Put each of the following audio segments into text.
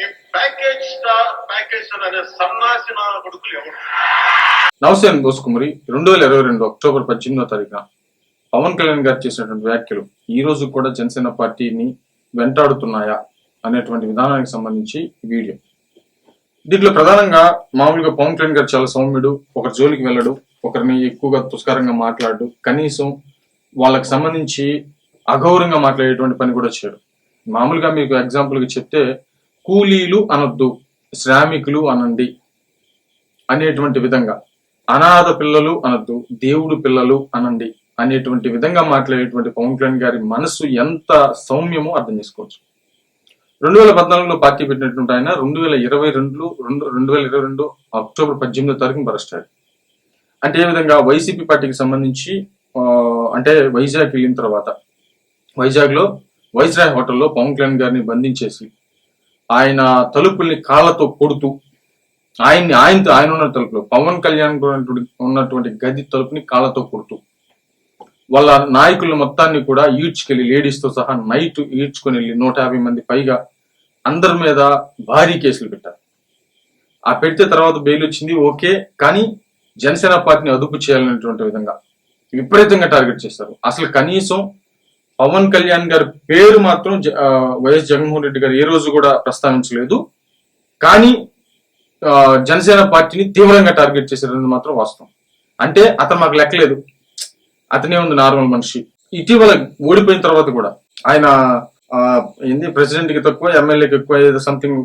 ఈ package star package star అనే సన్నాసిన కొడుకులు ఎవరు? నమస్తే అండి దోస్ రెండు వేల ఇరవై రెండు అక్టోబర్ పద్దెనిమిదో తారీఖున పవన్ కళ్యాణ్ గారు చేసినటువంటి వ్యాఖ్యలు ఈ రోజు కూడా జనసేన పార్టీని వెంటాడుతున్నాయా అనేటువంటి విధానానికి సంబంధించి వీడియో. దీంట్లో ప్రధానంగా మామూలుగా పవన్ కళ్యాణ్ గారు చాలా సౌమ్యుడు ఒకరి జోలికి వెళ్ళడు ఒకరిని ఎక్కువగా తుస్కారంగా మాట్లాడు కనీసం వాళ్ళకి సంబంధించి అగౌరవంగా మాట్లాడేటువంటి పని కూడా చేయడు. మామూలుగా మీకు ఎగ్జాంపుల్గా చెప్తే కూలీలు అనొద్దు శ్రామికులు అనండి అనేటువంటి విధంగా. అనాథ పిల్లలు అనొద్దు దేవుడు పిల్లలు అనండి అనేటువంటి విధంగా మాట్లాడేటువంటి పవన్ కళ్యాణ్ గారి మనసు ఎంత సౌమ్యమో అర్థం చేసుకోవచ్చు. రెండు వేల పద్నాలుగులో పార్టీ పెట్టినటువంటి ఆయన రెండు వేల ఇరవై రెండులో రెండు రెండు వేల ఇరవై రెండు అక్టోబర్ పద్దెనిమిదో తారీఖున అరెస్ట్ అయ్యారు అంటే ఏ విధంగా వైసీపీ పార్టీకి సంబంధించి అంటే వైజాగ్ వెళ్ళిన తర్వాత వైజాగ్ వైస్రాయ్ హోటల్లో పవన్ కళ్యాణ్ గారిని బంధించేసి ఆయన తలుపుల్ని కాళ్ళతో కొడుతూ ఆయన్ని ఆయనతో ఆయన ఉన్న తలుపులో పవన్ కళ్యాణ్ ఉన్నటువంటి ఉన్నటువంటి గది తలుపుని కాళ్ళతో కొడుతూ వాళ్ళ నాయకుల మొత్తాన్ని కూడా ఈడ్చుకెళ్ళి లేడీస్తో సహా నైట్ ఈడ్చుకొని వెళ్ళి నూట యాభై మంది పైగా అందరి మీద భారీ కేసులు పెట్టారు. ఆ పెడితే తర్వాత బెయిల్ వచ్చింది ఓకే కానీ జనసేన పార్టీని అదుపు చేయాలనేటువంటి విధంగా విపరీతంగా టార్గెట్ చేస్తారు అసలు కనీసం పవన్ కళ్యాణ్ గారి పేరు మాత్రం జ- వైఎస్ జగన్మోహన్ రెడ్డి గారు ఏ రోజు కూడా ప్రస్తావించలేదు. కానీ జనసేన పార్టీని తీవ్రంగా టార్గెట్ చేసేది మాత్రం వాస్తవం. అంటే అతను మాకు లెక్కలేదు. అతనే ఉంది నార్మల్ మనిషి. ఇటీవల ఓడిపోయిన తర్వాత కూడా ఆయన ఆ, ఏంది ప్రెసిడెంట్కి తక్కువ ఎమ్మెల్యేకి ఎక్కువ ఏదో సంథింగ్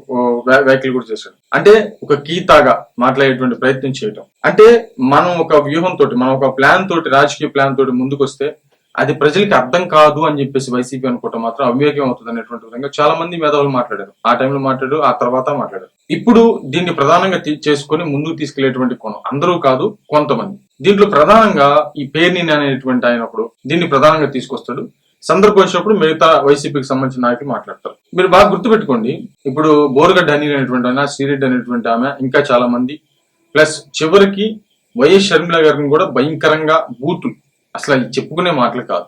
వ్యాఖ్యలు కూడా చేశాడు. అంటే ఒక కీతాగా మాట్లాడేటువంటి ప్రయత్నం చేయటం. అంటే మనం ఒక వ్యూహం తోటి మనం ఒక ప్లాన్ తోటి రాజకీయ ప్లాన్ తోటి ముందుకు వస్తే అది ప్రజలకి అర్థం కాదు అని చెప్పేసి వైసీపీ అనుకోవటం మాత్రం అవివేకం అవుతుంది అనేటువంటి విధంగా చాలా మంది మేధావులు మాట్లాడారు. ఆ టైంలో మాట్లాడారు ఆ తర్వాత మాట్లాడారు. ఇప్పుడు దీన్ని ప్రధానంగా చేసుకుని ముందుకు తీసుకెళ్ళేటువంటి కోణం అందరూ కాదు కొంతమంది. దీంట్లో ప్రధానంగా ఈ పేర్ని అనేటువంటి ఆయన అప్పుడు దీన్ని ప్రధానంగా తీసుకొస్తాడు. సందర్భం వచ్చినప్పుడు మిగతా వైసీపీకి సంబంధించిన నాయకులు మాట్లాడతారు. మీరు బాగా గుర్తుపెట్టుకోండి ఇప్పుడు బోరుగడ్డ అని అనేటువంటి ఆయన శ్రీరెడ్డి అనేటువంటి ఆమె ఇంకా చాలా మంది. ప్లస్ చివరికి వైఎస్ షర్మిల గారిని కూడా భయంకరంగా బూతులు. అసలు చెప్పుకునే మాటలు కాదు.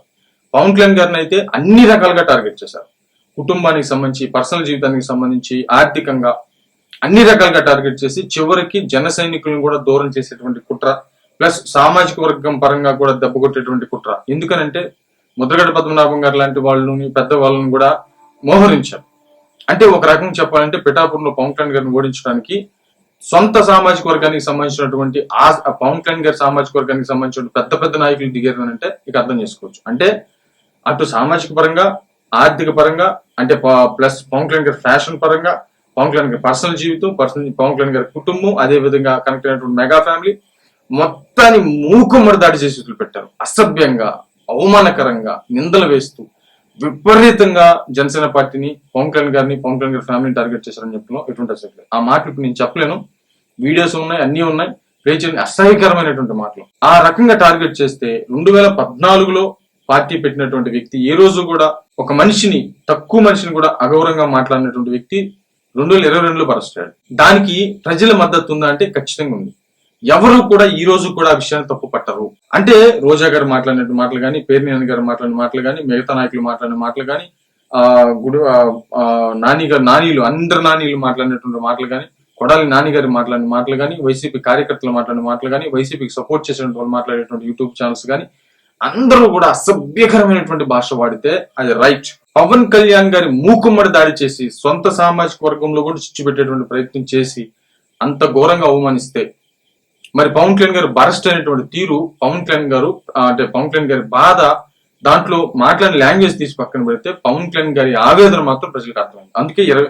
పవన్ కళ్యాణ్ గారిని అయితే అన్ని రకాలుగా టార్గెట్ చేశారు. కుటుంబానికి సంబంధించి పర్సనల్ జీవితానికి సంబంధించి ఆర్థికంగా అన్ని రకాలుగా టార్గెట్ చేసి చివరికి జన సైనికులను కూడా దూరం చేసేటువంటి కుట్ర ప్లస్ సామాజిక వర్గం పరంగా కూడా దెబ్బకొట్టేటువంటి కుట్ర. ఎందుకనంటే ముద్రగడ పద్మనాభం గారు లాంటి వాళ్ళని పెద్ద వాళ్ళని కూడా మోహరించారు. అంటే ఒక రకంగా చెప్పాలంటే పిఠాపురంలో పవన్ కళ్యాణ్ గారిని ఓడించడానికి సొంత సామాజిక వర్గానికి సంబంధించినటువంటి ఆ పవన్ కళ్యాణ్ గారి సామాజిక వర్గానికి సంబంధించిన పెద్ద పెద్ద నాయకులు దిగారు అని అంటే ఇక అర్థం చేసుకోవచ్చు. అంటే అటు సామాజిక పరంగా ఆర్థిక పరంగా అంటే ప్లస్ పవన్ కళ్యాణ్ గారి ఫ్యాషన్ పరంగా పవన్ కళ్యాణ్ గారి పర్సనల్ జీవితం పర్సనల్ పవన్ కళ్యాణ్ గారి కుటుంబం అదే విధంగా కనెక్ట్ అయినటువంటి మెగా ఫ్యామిలీ మొత్తాన్ని మూకుమ్మడి దాడి చేసి పెట్టారు అసభ్యంగా అవమానకరంగా నిందలు వేస్తూ విపరీతంగా జనసేన పార్టీని పవన్ కళ్యాణ్ గారిని పవన్ కళ్యాణ్ గారి ఫ్యామిలీని టార్గెట్ చేశారని చెప్పడం ఎటువంటి అసలు ఆ మాటలు ఇప్పుడు నేను చెప్పలేను. వీడియోస్ ఉన్నాయి అన్ని ఉన్నాయి. ప్లే అసహ్యకరమైనటువంటి మాటలు. ఆ రకంగా టార్గెట్ చేస్తే రెండు వేల పద్నాలుగులో పార్టీ పెట్టినటువంటి వ్యక్తి ఏ రోజు కూడా ఒక మనిషిని తక్కువ మనిషిని కూడా అగౌరవంగా మాట్లాడినటువంటి వ్యక్తి రెండు వేల ఇరవై రెండులో పరుస్తాడు దానికి ప్రజల మద్దతు ఉందా అంటే ఖచ్చితంగా ఉంది. ఎవరు కూడా ఈ రోజు కూడా ఆ విషయాన్ని తప్పు పట్టరు. అంటే రోజా గారు మాట్లాడిన మాటలు కానీ పేర్నేని గారు మాట్లాడిన మాటలు కానీ మిగతా నాయకులు మాట్లాడిన మాటలు కానీ ఆ గుడి నాని గారు నానీలు అందరు నానీలు మాట్లాడినటువంటి మాటలు కానీ కొడాలి నాని గారు మాట్లాడిన మాటలు కానీ వైసీపీ కార్యకర్తలు మాట్లాడిన మాటలు కానీ వైసీపీకి సపోర్ట్ చేసినటువంటి మాట్లాడేటువంటి యూట్యూబ్ ఛానల్స్ కానీ అందరూ కూడా అసభ్యకరమైనటువంటి భాష వాడితే అది రైట్ పవన్ కళ్యాణ్ గారి మూకుమ్మడి దాడి చేసి సొంత సామాజిక వర్గంలో కూడా చిచ్చు పెట్టేటువంటి ప్రయత్నం చేసి అంత ఘోరంగా అవమానిస్తే మరి పవన్ కళ్యాణ్ గారు బరస్ట్ అయినటువంటి తీరు పవన్ కళ్యాణ్ గారు అంటే పవన్ కళ్యాణ్ గారి బాధ దాంట్లో మాట్లాడిన లాంగ్వేజ్ తీసి పక్కన పెడితే పవన్ కళ్యాణ్ గారి ఆవేదన మాత్రం ప్రజలకు అర్థమైంది. అందుకే ఇరవై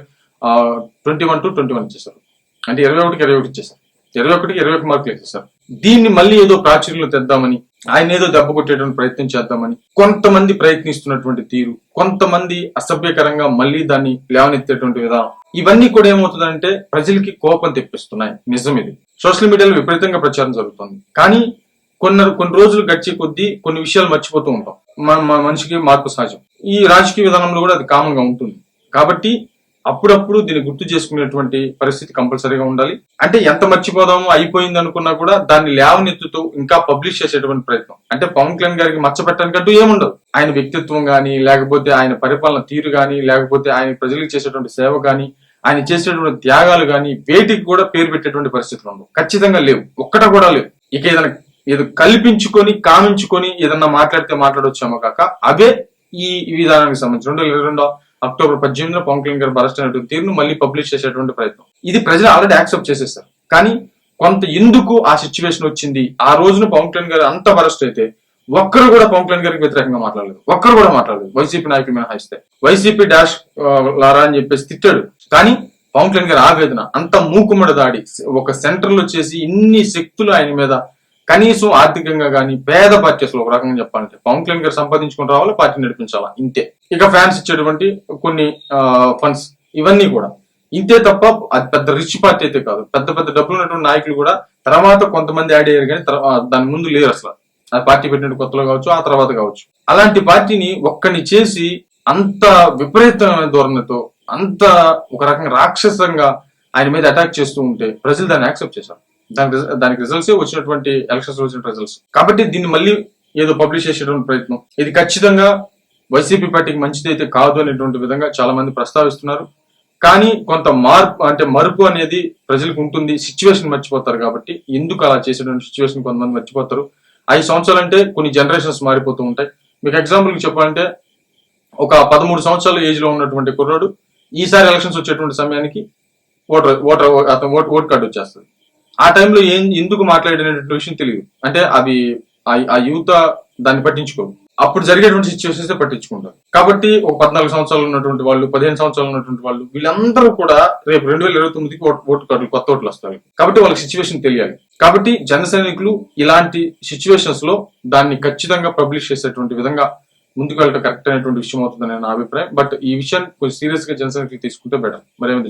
twenty one to twenty one ఇచ్చేసారు అంటే ఇరవై ఒకటికి ఇరవై ఒకటి ఇచ్చేసారు ఇరవై ఒకటికి ఇరవై ఒకటి మార్కులు ఇచ్చేసారు దీన్ని మళ్ళీ ఏదో ప్రాచుర్యంలో తెద్దామని ఆయన ఏదో దెబ్బ కొట్టేటువంటి ప్రయత్నం చేద్దామని కొంతమంది ప్రయత్నిస్తున్నటువంటి తీరు కొంతమంది అసభ్యకరంగా మళ్ళీ దాన్ని లేవనెత్తేటువంటి విధానం. ఇవన్నీ కూడా ఏమవుతుందంటే ప్రజలకి కోపం తెప్పిస్తున్నాయి. నిజం ఇది. సోషల్ మీడియాలో విపరీతంగా ప్రచారం జరుగుతుంది. కానీ కొన్ని కొన్ని రోజులు గడిచే కొద్దీ కొన్ని విషయాలు మర్చిపోతూ ఉంటాం. మన మన మనిషికి మార్పు సహజం. ఈ రాజకీయ విధానంలో కూడా అది కామన్గా ఉంటుంది. కాబట్టి అప్పుడప్పుడు దీన్ని గుర్తు చేసుకునేటువంటి పరిస్థితి కంపల్సరీగా ఉండాలి. అంటే ఎంత మర్చిపోదామో అయిపోయింది అనుకున్నా కూడా దాన్ని లేవనెత్తుతూ ఇంకా పబ్లిష్ చేసేటువంటి ప్రయత్నం. అంటే పవన్ కళ్యాణ్ గారికి మచ్చపెట్టడానికంటూ ఏముండదు. ఆయన వ్యక్తిత్వం కానీ లేకపోతే ఆయన పరిపాలన తీరు కానీ లేకపోతే ఆయన ప్రజలకు చేసేటువంటి సేవ కానీ ఆయన చేసినటువంటి త్యాగాలు కానీ వేటికి కూడా పేరు పెట్టేటువంటి పరిస్థితులు ఉండవు. ఖచ్చితంగా లేవు. ఒక్కట కూడా లేవు. ఇక ఏదైనా ఏదో కల్పించుకొని కామించుకొని ఏదన్నా మాట్లాడితే మాట్లాడొచ్చామో కాక అవే ఈ విధానానికి సంబంధించి రెండు వేల ఇరవై రెండో అక్టోబర్ పద్దెనిమిదిలో పవన్ కళ్యాణ్ గారు అరెస్ట్ అయినటువంటి తీరును మళ్ళీ పబ్లిష్ చేసేటువంటి ప్రయత్నం. ఇది ప్రజలు ఆల్రెడీ యాక్సెప్ట్ చేసేస్తారు. కానీ కొంత ఎందుకు ఆ సిచ్యువేషన్ వచ్చింది? ఆ రోజున పవన్ కళ్యాణ్ గారు అంత అరెస్ట్ అయితే ఒక్కరు కూడా పవన్ కళ్యాణ్ గారికి వ్యతిరేకంగా మాట్లాడలేదు. ఒక్కరు కూడా మాట్లాడలేదు. వైసీపీ నాయకులు మినహాయిస్తే వైసీపీ డాష్ లారా అని చెప్పేసి తిట్టాడు. కానీ పవన్ కళ్యాణ్ గారి ఆవేదన అంత మూకుమ్మడి దాడి ఒక సెంటర్లో చేసి ఇన్ని శక్తులు ఆయన మీద కనీసం ఆర్థికంగా కానీ పేద పార్టీ ఒక రకంగా చెప్పాలంటే పవన్ కళ్యాణ్ గారు సంపాదించుకుని రావాలా పార్టీ నడిపించాలా? ఇంతే. ఇక ఫ్యాన్స్ ఇచ్చేటువంటి కొన్ని ఫండ్స్ ఇవన్నీ కూడా. ఇంతే తప్ప అది పెద్ద రిచ్ పార్టీ అయితే కాదు. పెద్ద పెద్ద డబ్బులు ఉన్నటువంటి నాయకులు కూడా తర్వాత కొంతమంది యాడ్ అయ్యారు కానీ దాని ముందు లేరు అసలు. ఆ పార్టీ పెట్టిన కొత్తలో కావచ్చు ఆ తర్వాత కావచ్చు. అలాంటి పార్టీని ఒక్కని చేసి అంత విపరీతమైన ధోరణితో అంత ఒక రకంగా రాక్షసంగా ఆయన మీద అటాక్ చేస్తూ ఉంటే ప్రజలు దాన్ని యాక్సెప్ట్ చేశారు. దానికి దానికి రిజల్ట్స్ వచ్చినటువంటి ఎలక్షన్స్ వచ్చిన రిజల్ట్స్ కాబట్టి దీన్ని మళ్ళీ ఏదో పబ్లిష్ చేసేటువంటి ప్రయత్నం. ఇది ఖచ్చితంగా వైసీపీ పార్టీకి మంచిది అయితే కాదు అనేటువంటి విధంగా చాలా మంది ప్రస్తావిస్తున్నారు. కానీ కొంత మార్పు అంటే మరుపు అనేది ప్రజలకు ఉంటుంది. సిచ్యువేషన్ మర్చిపోతారు కాబట్టి ఎందుకు అలా చేసేటువంటి సిచ్యువేషన్ కొంతమంది మర్చిపోతారు. ఐదు సంవత్సరాలు అంటే కొన్ని జనరేషన్స్ మారిపోతూ ఉంటాయి. మీకు ఎగ్జాంపుల్ చెప్పాలంటే ఒక పదమూడు సంవత్సరాల ఏజ్లో ఉన్నటువంటి కుర్రాడు ఈసారి ఎలక్షన్స్ వచ్చేటువంటి సమయానికి ఓటర్ ఓటర్ అతను ఓట్ ఓట్ కార్డు వచ్చేస్తుంది. ఆ టైంలో ఏం ఎందుకు మాట్లాడినటువంటి విషయం తెలియదు. అంటే అవి ఆ- యువత దాన్ని పట్టించుకోదు. అప్పుడు జరిగేటువంటి సిచ్యువేషన్స్ పట్టించుకుంటారు. కాబట్టి ఒక పద్నాలుగు సంవత్సరాలు ఉన్నటువంటి వాళ్ళు పదిహేను సంవత్సరాలు ఉన్నటువంటి వాళ్ళు వీళ్ళందరూ కూడా రేపు రెండు వేల ఇరవై తొమ్మిదికి ఓటు కార్డులు కొత్త ఓట్లు వస్తాయి. కాబట్టి వాళ్ళకి సిచ్యువేషన్ తెలియాలి. కాబట్టి జన సైనికులు ఇలాంటి సిచ్యువేషన్స్లో దాన్ని ఖచ్చితంగా పబ్లిష్ చేసేటువంటి విధంగా ముందుకు వెళ్ళడం కరెక్ట్ అయినటువంటి విషయం అవుతుందని నా అభిప్రాయం. బట్ ఈ విషయాన్ని కొంచెం సీరియస్గా జన తీసుకుంటే బెటర్ మరేమిటి